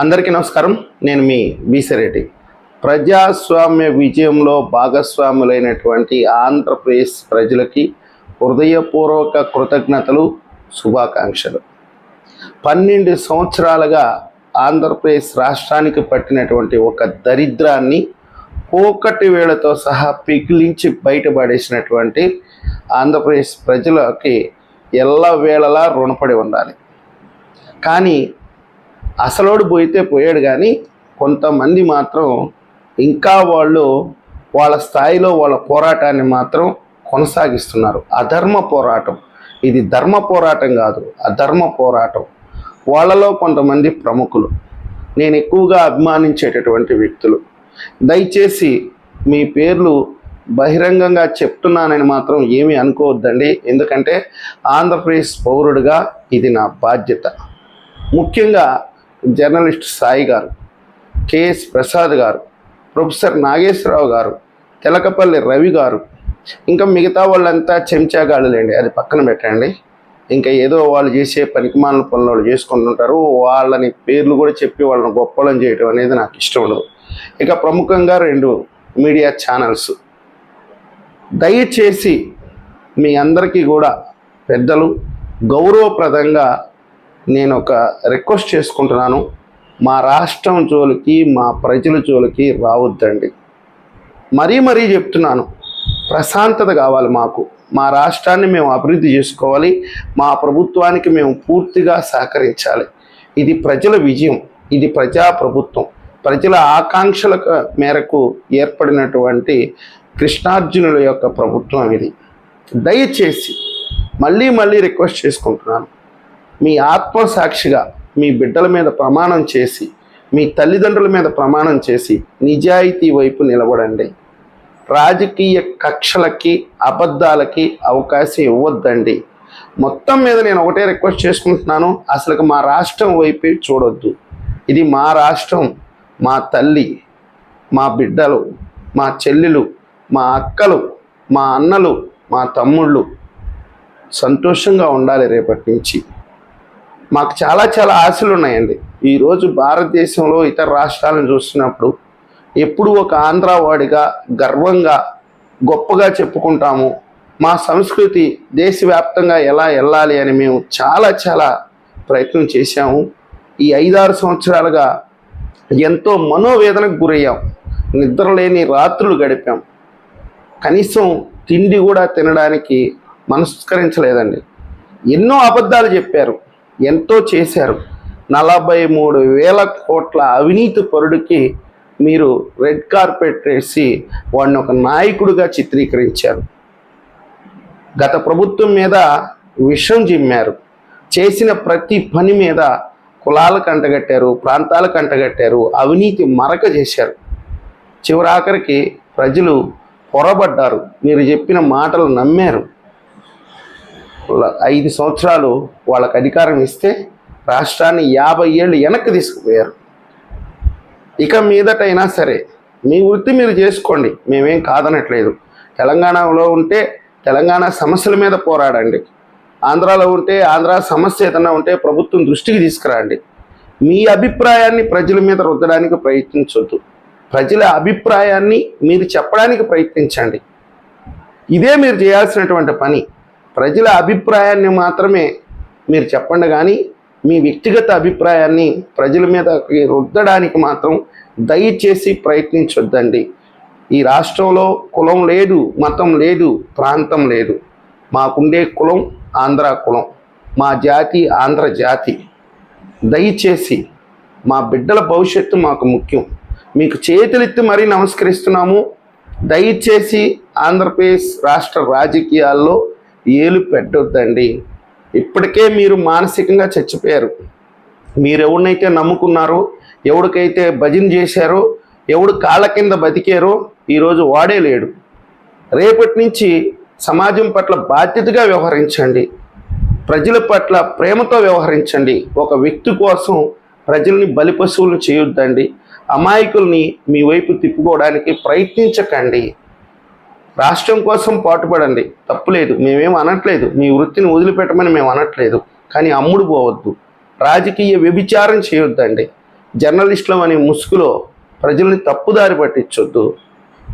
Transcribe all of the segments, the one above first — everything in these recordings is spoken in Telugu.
అందరికీ నమస్కారం. నేను మీ బీసరెడ్డి. ప్రజాస్వామ్య విజయంలో భాగస్వాములైనటువంటి ఆంధ్రప్రదేశ్ ప్రజలకి హృదయపూర్వక కృతజ్ఞతలు శుభాకాంక్షలు. పన్నెండు సంవత్సరాలుగా ఆంధ్రప్రదేశ్ రాష్ట్రానికి పట్టినటువంటి ఒక దరిద్రాన్ని పోకటి వేళతో సహా పిగిలించి బయటపడేసినటువంటి ఆంధ్రప్రదేశ్ ప్రజలకి ఎల్లవేళలా రుణపడి ఉండాలి. కానీ అసలోడు పోయితే పోయాడు కానీ కొంతమంది మాత్రం ఇంకా వాళ్ళు వాళ్ళ స్థాయిలో వాళ్ళ పోరాటాన్ని మాత్రం కొనసాగిస్తున్నారు. అధర్మ పోరాటం. ఇది ధర్మ పోరాటం కాదు అధర్మ పోరాటం. వాళ్ళలో కొంతమంది ప్రముఖులు. నేను ఎక్కువగా అభిమానించేటటువంటి వ్యక్తులు. దయచేసి మీ పేర్లు బహిరంగంగా చెప్తున్నానని మాత్రం ఏమీ అనుకోవద్దండి. ఎందుకంటే ఆంధ్రప్రదేశ్ పౌరుడిగా ఇది నా బాధ్యత. ముఖ్యంగా జర్నలిస్ట్ సాయి గారు కేఎస్ ప్రసాద్ గారు ప్రొఫెసర్ నాగేశ్వరరావు గారు తెలకపల్లి రవి గారు ఇంకా మిగతా వాళ్ళంతా చెంచాగాళ్ళులేండి అది పక్కన పెట్టండి. ఇంకా ఏదో వాళ్ళు చేసే పనికిమాల పనులు వాళ్ళు చేసుకుంటుంటారు. వాళ్ళని పేర్లు కూడా చెప్పి వాళ్ళని గొప్పలను చేయడం అనేది నాకు ఇష్టం ఉండదు. ఇక ప్రముఖంగా రెండు మీడియా ఛానల్స్. దయచేసి మీ అందరికీ కూడా పెద్దలు గౌరవప్రదంగా నేను ఒక రిక్వెస్ట్ చేసుకుంటున్నాను. మా రాష్ట్రం జోలికి మా ప్రజల జోలికి రావద్దండి. మరీ మరీ చెప్తున్నాను. ప్రశాంతత కావాలి మాకు. మా రాష్ట్రాన్ని మేము అభివృద్ధి చేసుకోవాలి. మా ప్రభుత్వానికి మేము పూర్తిగా సహకరించాలి. ఇది ప్రజల విజయం. ఇది ప్రజా ప్రభుత్వం. ప్రజల ఆకాంక్షల మేరకు ఏర్పడినటువంటి కృష్ణార్జునుల యొక్క ప్రభుత్వం ఇది. దయచేసి మళ్ళీ మళ్ళీ రిక్వెస్ట్ చేసుకుంటున్నాను. మీ ఆత్మసాక్షిగా మీ బిడ్డల మీద ప్రమాణం చేసి మీ తల్లిదండ్రుల మీద ప్రమాణం చేసి నిజాయితీ వైపు నిలబడండి. రాజకీయ కక్షలకి అబద్ధాలకి అవకాశం ఇవ్వద్దండి. మొత్తం మీద నేను ఒకటే రిక్వెస్ట్ చేసుకుంటున్నాను అసలు మా రాష్ట్రం వైపే చూడొద్దు. ఇది మా రాష్ట్రం మా తల్లి మా బిడ్డలు మా చెల్లెలు మా అక్కలు మా అన్నలు మా తమ్ముళ్ళు సంతోషంగా ఉండాలి రేపటి నుంచి. మాకు చాలా చాలా ఆశలు ఉన్నాయండి. ఈరోజు భారతదేశంలో ఇతర రాష్ట్రాలను చూస్తున్నప్పుడు ఎప్పుడు ఒక ఆంధ్రావాడిగా గర్వంగా గొప్పగా చెప్పుకుంటాము. మా సంస్కృతి దేశవ్యాప్తంగా ఎలా వెళ్ళాలి అని మేము చాలా చాలా ప్రయత్నం చేశాము. ఈ ఐదారు సంవత్సరాలుగా ఎంతో మనోవేదనకు గురయ్యాం. నిద్రలేని రాత్రులు గడిపాం. కనీసం తిండి కూడా తినడానికి మనస్కరించలేదండి. ఎన్నో అబద్ధాలు చెప్పారు. ఎంతో చేశారు. నలభై మూడు వేల కోట్ల అవినీతి పరుడికి మీరు రెడ్ కార్పెట్ వేసి వాడిని ఒక నాయకుడిగా చిత్రీకరించారు. గత ప్రభుత్వం మీద విషం జిమ్మారు చేసిన ప్రతి పని మీద కులాలు కంటగట్టారు ప్రాంతాలు కంటగట్టారు అవినీతి మరక చేశారు. చివరాఖరికి ప్రజలు పొరబడ్డారు. మీరు చెప్పిన మాటలు నమ్మారు. ఐదు సంవత్సరాలు వాళ్ళకి అధికారం ఇస్తే రాష్ట్రాన్ని యాభై ఏళ్ళు వెనక్కి తీసుకుపోయారు. ఇక మీదటైనా సరే మీ వృత్తి మీరు చేసుకోండి. మేమేం కాదనట్లేదు. తెలంగాణలో ఉంటే తెలంగాణ సమస్యల మీద పోరాడండి. ఆంధ్రాలో ఉంటే ఆంధ్ర సమస్య ఏదైనా ఉంటే ప్రభుత్వం దృష్టికి తీసుకురండి. మీ అభిప్రాయాన్ని ప్రజల మీద రుద్దడానికి ప్రయత్నించొద్దు. ప్రజల అభిప్రాయాన్ని మీరు చెప్పడానికి ప్రయత్నించండి. ఇదే మీరు చేయాల్సినటువంటి పని. ప్రజల అభిప్రాయాన్ని మాత్రమే మీరు చెప్పండి కానీ మీ వ్యక్తిగత అభిప్రాయాన్ని ప్రజల మీద రుద్దడానికి మాత్రం దయచేసి ప్రయత్నించొద్దండి. ఈ రాష్ట్రంలో కులం లేదు మతం లేదు ప్రాంతం లేదు. మాకుండే కులం ఆంధ్ర కులం మా జాతి ఆంధ్ర జాతి. దయచేసి మా బిడ్డల భవిష్యత్తు మాకు ముఖ్యం. మీకు చేతులెత్తి మరీ నమస్కరిస్తున్నాము. దయచేసి ఆంధ్రప్రదేశ్ రాష్ట్ర రాజకీయాల్లో ఏలు పెట్టొద్దండి. ఇప్పటికే మీరు మానసికంగా చచ్చిపోయారు. మీరు ఎవరినైతే నమ్ముకున్నారో ఎవడికైతే భజన చేశారో ఎవడు కాళ్ళ కింద బతికారో ఈరోజు వాడే లేడు. రేపటి నుంచి సమాజం పట్ల బాధ్యతగా వ్యవహరించండి. ప్రజల పట్ల ప్రేమతో వ్యవహరించండి. ఒక వ్యక్తి కోసం ప్రజల్ని బలిపశువులను చేయొద్దండి. అమాయకుల్ని మీ వైపు తిప్పుకోవడానికి ప్రయత్నించకండి. రాష్ట్రం కోసం పాటుపడండి. తప్పులేదు. మేమేం అనట్లేదు. మీ వృత్తిని వదిలిపెట్టమని మేము అనట్లేదు. కానీ అమ్ముడు పోవద్దు. రాజకీయ వ్యభిచారం చేయొద్దండి. జర్నలిస్టులం అనే ముసుగులో ప్రజల్ని తప్పుదారి పట్టించొద్దు.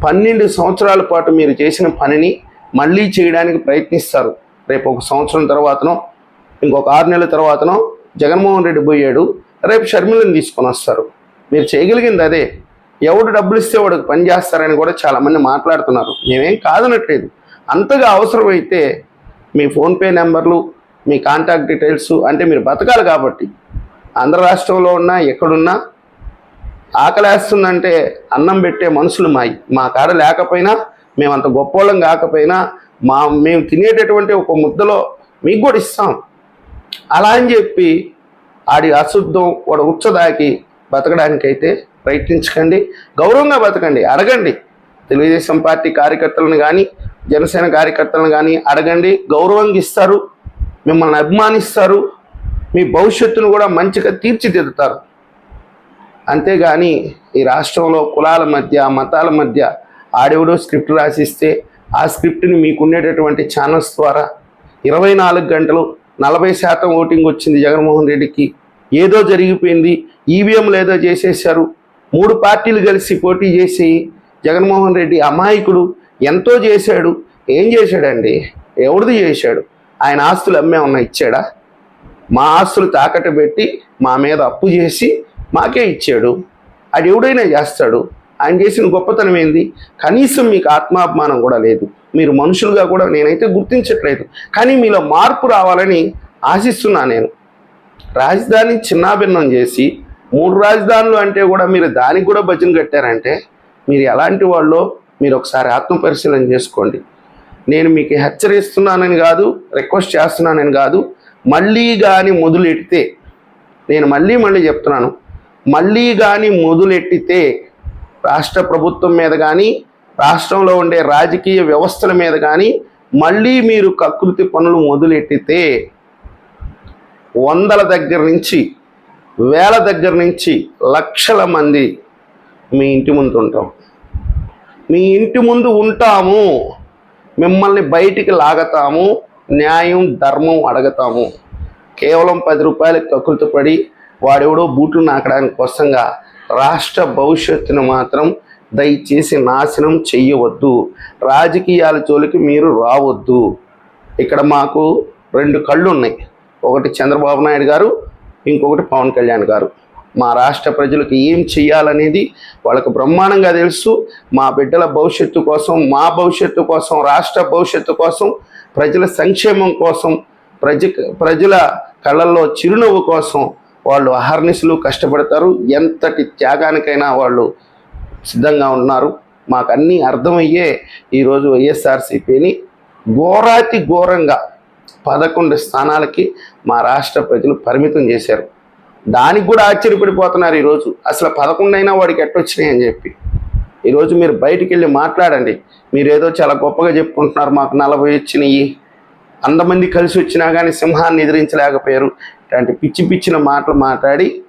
పన్నెండు సంవత్సరాల పాటు మీరు చేసిన పనిని మళ్ళీ చేయడానికి ప్రయత్నిస్తారు. రేపు ఒక సంవత్సరం తర్వాతనో ఇంకొక ఆరు నెలల తర్వాతనో జగన్మోహన్ రెడ్డి పోయాడు. రేపు షర్మిలను తీసుకొని వస్తారు. మీరు చేయగలిగింది అదే. ఎవడు డబ్బులు ఇస్తే వాడికి పని చేస్తారని కూడా చాలామంది మాట్లాడుతున్నారు. మేమేం కాదనట్లేదు. అంతగా అవసరమైతే మీ ఫోన్పే నెంబర్లు మీ కాంటాక్ట్ డీటెయిల్స్ అంటే మీరు బతకాలి కాబట్టి. ఆంధ్ర రాష్ట్రంలో ఉన్నా ఎక్కడున్నా ఆకలేస్తుందంటే అన్నం పెట్టే మనుషులు మాయి. మా కాడ లేకపోయినా మేము అంత గొప్పోళ్ళం కాకపోయినా మా మేము తినేటటువంటి ఒక ముద్దలో మీకు కూడా ఇస్తాం. అలా అని చెప్పి ఆడి అశుద్ధం వాడు ఉచ్చదాకి బతకడానికైతే ప్రయత్నించకండి. గౌరవంగా బతకండి. అడగండి. తెలుగుదేశం పార్టీ కార్యకర్తలను కానీ జనసేన కార్యకర్తలను కానీ అడగండి. గౌరవంగా ఇస్తారు. మిమ్మల్ని అభిమానిస్తారు. మీ భవిష్యత్తును కూడా మంచిగా తీర్చిదిద్దుతారు. అంతేగాని ఈ రాష్ట్రంలో కులాల మధ్య మతాల మధ్య ఆడెవడో స్క్రిప్ట్ రాసిస్తే ఆ స్క్రిప్ట్ని మీకుండేటటువంటి ఛానల్స్ ద్వారా ఇరవై నాలుగు గంటలు నలభై శాతం ఓటింగ్ వచ్చింది జగన్మోహన్ రెడ్డికి. ఏదో జరిగిపోయింది. ఈవీఎంలు ఏదో చేసేసారు మూడు పార్టీలు కలిసి పోటీ చేసి జగన్మోహన్ రెడ్డి అమాయకుడు ఎంతో చేశాడు. ఏం చేశాడండి? ఎవరిది చేశాడు? ఆయన ఆస్తులు అమ్మే ఉన్న ఇచ్చాడా? మా ఆస్తులు తాకట్టు పెట్టి మా మీద అప్పు చేసి మాకే ఇచ్చాడు. అది ఎవడైనా చేస్తాడు. ఆయన చేసిన గొప్పతనం ఏంది? కనీసం మీకు ఆత్మాభిమానం కూడా లేదు. మీరు మనుషులుగా కూడా నేనైతే గుర్తించట్లేదు. కానీ మీలో మార్పు రావాలని ఆశిస్తున్నా నేను. రాజధాని చిన్నాభిన్నం చేసి మూడు రాజధానులు అంటే కూడా మీరు దానికి కూడా భజన కట్టారంటే మీరు ఎలాంటి వాళ్ళు మీరు ఒకసారి ఆత్మపరిశీలన చేసుకోండి. నేను మీకు హెచ్చరిస్తున్నానని కాదు రిక్వెస్ట్ చేస్తున్నానని కాదు మళ్ళీ కానీ మొదలెడితే నేను మళ్ళీ మళ్ళీ చెప్తున్నాను మళ్ళీ కానీ మొదలెట్టితే రాష్ట్ర ప్రభుత్వం మీద కానీ రాష్ట్రంలో ఉండే రాజకీయ వ్యవస్థల మీద కానీ మళ్ళీ మీరు కకృతి పనులు మొదలెట్టితే వందల దగ్గర నుంచి వేల దగ్గర నుంచి లక్షల మంది మీ ఇంటి ముందు ఉంటాం. మీ ఇంటి ముందు ఉంటాము. మిమ్మల్ని బయటికి లాగతాము. న్యాయం ధర్మం అడగతాము. కేవలం పది రూపాయలకు కకృతపడి వాడెవడో బూట్లు నాకడానికి కోసంగా రాష్ట్ర భవిష్యత్తును మాత్రం దయచేసి నాశనం చెయ్యవద్దు. రాజకీయాల జోలికి మీరు రావద్దు. ఇక్కడ మాకు రెండు కళ్ళు ఉన్నాయి ఒకటి చంద్రబాబు నాయుడు గారు ఇంకొకటి పవన్ కళ్యాణ్ గారు. మా రాష్ట్ర ప్రజలకు ఏం చేయాలనేది వాళ్ళకు బ్రహ్మాండంగా తెలుసు. మా బిడ్డల భవిష్యత్తు కోసం మా భవిష్యత్తు కోసం రాష్ట్ర భవిష్యత్తు కోసం ప్రజల సంక్షేమం కోసం ప్రజ ప్రజల కళ్ళల్లో చిరునవ్వు కోసం వాళ్ళు అహర్నిశలు కష్టపడతారు. ఎంతటి త్యాగానికైనా వాళ్ళు సిద్ధంగా ఉన్నారు. మాకు అన్నీ అర్థమయ్యే ఈరోజు వైఎస్ఆర్సీపీని ఘోరాతి ఘోరంగా పదకొండు స్థానాలకి మా రాష్ట్ర ప్రజలు పరిమితం చేశారు. దానికి కూడా ఆశ్చర్యపడిపోతున్నారు ఈరోజు. అసలు పదకొండు అయినా వాడికి ఎట్టొచ్చినాయి అని చెప్పి. ఈరోజు మీరు బయటికి వెళ్ళి మాట్లాడండి. మీరు ఏదో చాలా గొప్పగా చెప్పుకుంటున్నారు. మాకు నలభై వచ్చినాయి. అంతమంది కలిసి వచ్చినా కానీ సింహాన్ని ఎదిరించలేకపోయారు. ఇలాంటి పిచ్చి పిచ్చిన మాటలు మాట్లాడి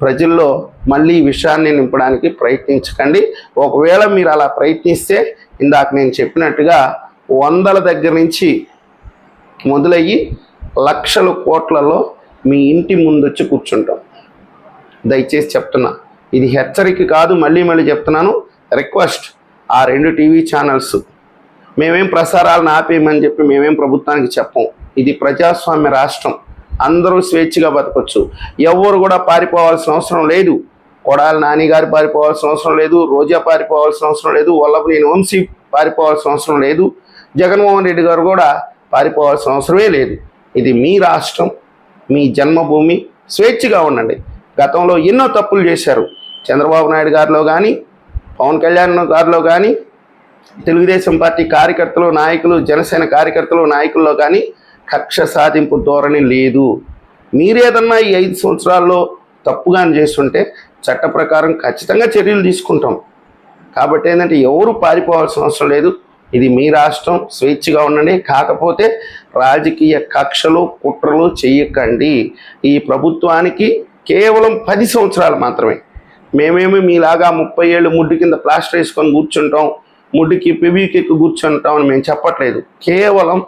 ప్రజల్లో మళ్ళీ విషయాన్ని నింపడానికి ప్రయత్నించకండి. ఒకవేళ మీరు అలా ప్రయత్నిస్తే ఇందాక నేను చెప్పినట్టుగా వందల దగ్గర నుంచి మొదలయ్యి లక్షల కోట్లలో మీ ఇంటి ముందు వచ్చి కూర్చుంటాం. దయచేసి చెప్తున్నా ఇది హెచ్చరిక కాదు మళ్ళీ మళ్ళీ చెప్తున్నాను. రిక్వెస్ట్ ఆ రెండు టీవీ ఛానల్స్ మేమేం ప్రసారాలను ఆపేయమని చెప్పి మేమేం ప్రభుత్వానికి చెప్పం. ఇది ప్రజాస్వామ్య రాష్ట్రం. అందరూ స్వేచ్ఛగా బతకొచ్చు. ఎవరు కూడా పారిపోవాల్సిన అవసరం లేదు. కొడాలి నానిగారు పారిపోవాల్సిన అవసరం లేదు రోజా పారిపోవాల్సిన అవసరం లేదు వల్లభనేని వంశీ పారిపోవాల్సిన అవసరం లేదు. జగన్మోహన్ రెడ్డి గారు కూడా పారిపోవాల్సిన అవసరమే లేదు. ఇది మీ రాష్ట్రం మీ జన్మభూమి. స్వేచ్ఛగా ఉండండి. గతంలో ఎన్నో తప్పులు చేశారు. చంద్రబాబు నాయుడు గారిలో కానీ పవన్ కళ్యాణ్ గారిలో కానీ తెలుగుదేశం పార్టీ కార్యకర్తలు నాయకులు జనసేన కార్యకర్తలు నాయకుల్లో కానీ కక్ష సాధింపు ధోరణి లేదు. మీరేదన్నా ఈ ఐదు సంవత్సరాల్లో తప్పుగా చేస్తుంటే చట్ట ప్రకారం ఖచ్చితంగా చర్యలు తీసుకుంటాం. కాబట్టి ఏంటంటే ఎవరు పారిపోవాల్సిన అవసరం లేదు. ఇది మీ రాష్ట్రం స్వేచ్ఛగా ఉండండి. కాకపోతే రాజకీయ కక్షలు కుట్రలు చేయకండి ఈ ప్రభుత్వానికి కేవలం పది సంవత్సరాలు మాత్రమే. మేమేమి మీలాగా ముప్పై ఏళ్ళు ముడ్డు కింద ప్లాస్టర్ వేసుకొని కూర్చుంటాం ముడ్డుకి పెబీకెక్కి కూర్చుంటాం అని మేము చెప్పట్లేదు. కేవలం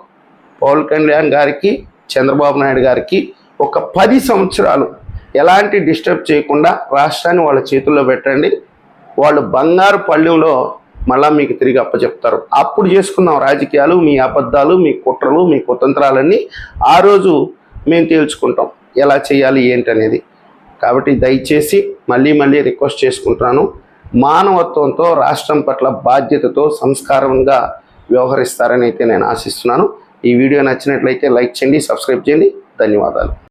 పవన్ కళ్యాణ్ గారికి చంద్రబాబు నాయుడు గారికి ఒక పది సంవత్సరాలు ఎలాంటి డిస్టర్బ్ చేయకుండా రాష్ట్రాన్ని వాళ్ళ చేతుల్లో పెట్టండి. వాళ్ళు బంగారు పళ్ళెంలో మళ్ళా మీకు తిరిగి అప్పచెప్తారు. అప్పుడు చేసుకున్నాం రాజకీయాలు మీ అబద్ధాలు మీ కుట్రలు మీ కుతంత్రాలన్నీ ఆ రోజు మేము తేల్చుకుంటాం. ఎలా చేయాలి ఏంటనేది. కాబట్టి దయచేసి మళ్ళీ మళ్ళీ రిక్వెస్ట్ చేసుకుంటున్నాను. మానవత్వంతో రాష్ట్రం పట్ల బాధ్యతతో సంస్కారంగా వ్యవహరిస్తారని అయితే నేను ఆశిస్తున్నాను. ఈ వీడియో నచ్చినట్లయితే లైక్ చేయండి సబ్స్క్రైబ్ చేయండి. ధన్యవాదాలు.